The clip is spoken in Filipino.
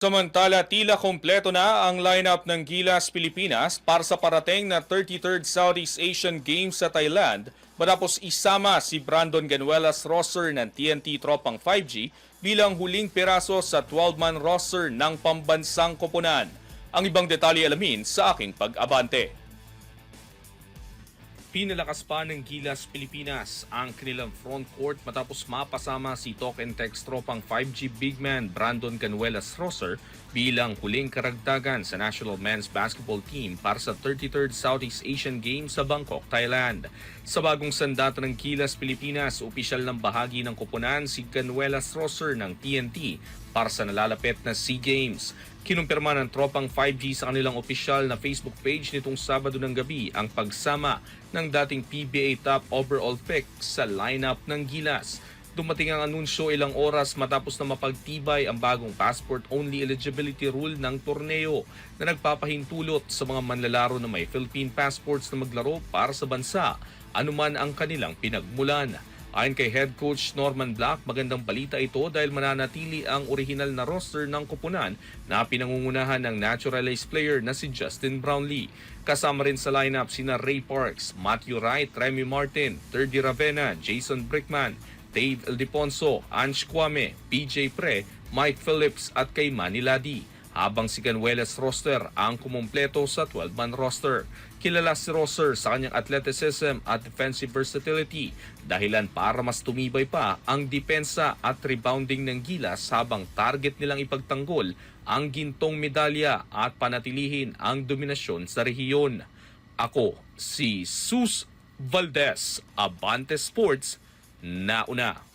Samantala, tila kompleto na ang lineup ng Gilas Pilipinas para sa parating na 33rd Southeast Asian Games sa Thailand matapos isama si Brandon Ganuelas roster ng TNT Tropang 5G bilang huling piraso sa 12-man roster ng pambansang koponan. Ang ibang detalye alamin sa aking pag-abante. Pinalakas pa ng Gilas Pilipinas ang kanilang front court matapos mapasama si Talk and Text tropang 5G big man Brandon Canuelas Rosser bilang huling karagdagan sa National Men's Basketball Team para sa 33rd Southeast Asian Games sa Bangkok, Thailand. Sa bagong sandata ng Gilas Pilipinas, opisyal ng bahagi ng koponan si Canuelas Rosser ng TNT para sa nalalapit na SEA Games. Kinumpirma ng tropang 5G sa kanilang opisyal na Facebook page nitong Sabado ng gabi ang pagsama ng dating PBA top overall pick sa lineup ng Gilas. Dumating ang anunsyo ilang oras matapos na mapagtibay ang bagong passport-only eligibility rule ng torneo na nagpapahintulot sa mga manlalaro na may Philippine passports na maglaro para sa bansa, anuman ang kanilang pinagmulan. Ayon kay head coach Norman Black, magandang balita ito dahil mananatili ang original na roster ng kupunan na pinangungunahan ng naturalized player na si Justin Brownlee. Kasama rin sa lineup sina Ray Parks, Matthew Wright, Remy Martin, Terdy Ravena, Jason Brickman, Dave Eldeponso, Ange Kwame, PJ Pre, Mike Phillips at kay Manny Ladi habang si Canuelas roster ang kumumpleto sa 12-man roster. Kilala si Roster sa kanyang athleticism at defensive versatility dahilan para mas tumibay pa ang depensa at rebounding ng Gilas habang target nilang ipagtanggol ang gintong medalya at panatilihin ang dominasyon sa rehiyon. Ako si Sus Valdez, Abante Sports, nauna.